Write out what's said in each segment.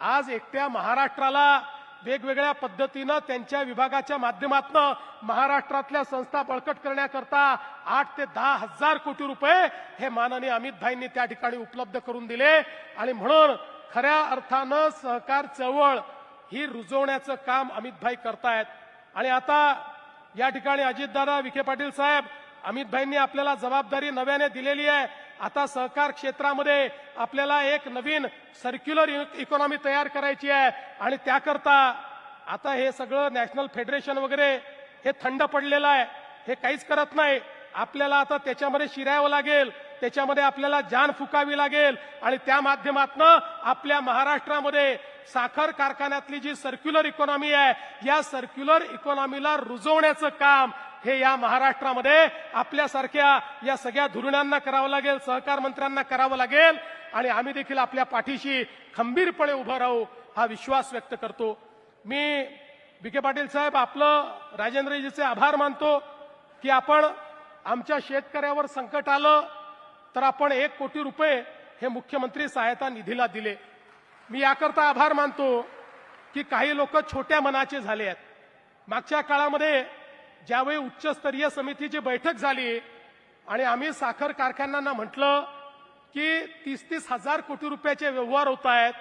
आज एकट्या महाराष्ट्राला वेगवेगळ्या पद्धतीनं त्यांच्या विभागाच्या माध्यमातून महाराष्ट्रातल्या संस्था बळकट करण्याकरता आठ ते दहा हजार कोटी रुपये हे माननीय अमितभाईंनी त्या ठिकाणी उपलब्ध करून दिले. आणि म्हणून खऱ्या अर्थानं सहकार चळवळ ही रुजवण्याचं काम अमितभाई करतायत. आणि आता या ठिकाणी अजितदादा विखे पाटील साहेब अमितभाईंनी आपल्याला जबाबदारी नव्याने दिलेली आहे. आता सहकार क्षेत्रामध्ये आपल्याला एक नवीन सर्क्युलर इकॉनॉमी e- तयार करायची आहे. आणि त्याकरता आता हे सगळं नॅशनल फेडरेशन वगैरे हे थंड पडलेलं आहे. हे काहीच करत नाही. आपल्याला आता त्याच्यामध्ये शिरावं लागेल. त्याच्यामध्ये आपल्याला जान फुकावी लागेल. आणि त्या माध्यमातनं आपल्या महाराष्ट्रामध्ये साखर कारखान्यातली जी सर्क्युलर इकॉनॉमी आहे या सर्क्युलर इकॉनॉमीला रुजवण्याचं काम हे या महाराष्ट्रामध्ये आपल्यासारख्या या सगळ्या धुरणांना करावं लागेल सहकार मंत्र्यांना करावं लागेल आणि आम्ही देखील आपल्या पाठीशी खंबीरपणे उभं राहू हा विश्वास व्यक्त करतो. मी विखे पाटील साहेब आपलं राजेंद्रजीचे आभार मानतो की आपण आमच्या शेतकऱ्यावर संकट आलं तर आपण एक कोटी रुपये हे मुख्यमंत्री सहायता निधीला दिले. मी याकरता आभार मानतो की काही लोक छोट्या मनाचे झाले आहेत. मागच्या काळामध्ये ज्यावेळी उच्चस्तरीय समितीची बैठक झाली आणि आम्ही साखर कारखान्यांना म्हटलं की तीस तीस हजार कोटी रुपयाचे व्यवहार होत आहेत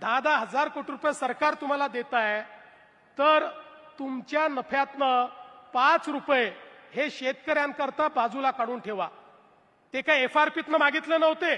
दहा दहा हजार कोटी रुपये सरकार तुम्हाला देत आहे तर तुमच्या नफ्यातनं पाच रुपये हे शेतकऱ्यांकरता बाजूला काढून ठेवा. ते काय एफ आर पीतनं मागितले नव्हते.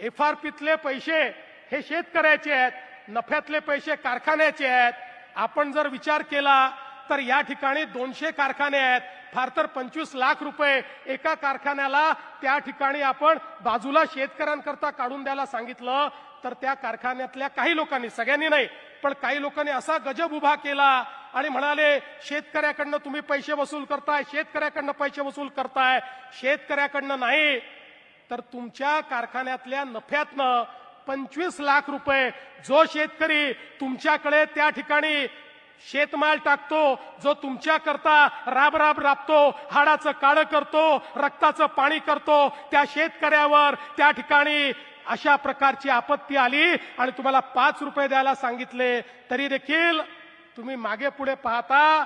एफ आर पीतले पैसे हे शेतकऱ्याचे आहेत नफ्यातले पैसे कारखान्याचे आहेत. आपण जर विचार केला तर या ठिकाणी दोनशे कारखाने आहेत. फार तर पंचवीस लाख रुपये एका कारखान्याला त्या ठिकाणी आपण बाजूला शेतकऱ्यांकरता काढून द्यायला सांगितलं. तर त्या कारखान्यातल्या काही लोकांनी सगळ्यांनी नाही पण काही लोकांनी असा गजब उभा केला आणि म्हणाले शेतकऱ्याकडनं तुम्ही पैसे वसूल करताय शेतकऱ्याकडनं पैसे वसूल करताय शेतकऱ्याकडनं नाही. तर तुमच्या कारखान्यातल्या नफ्यातनं पंचवीस लाख रुपये जो शेतकरी तुमच्याकडे त्या ठिकाणी शेतमाल टाकतो जो तुमच्या करता राब राब राबतो हाडाचं काळं करतो रक्ताचं पाणी करतो त्या शेतकऱ्यावर त्या ठिकाणी अशा प्रकारची आपत्ती आली आणि तुम्हाला पाच रुपये द्यायला सांगितले. तरी देखील तुम्ही मागे पुढे पाहता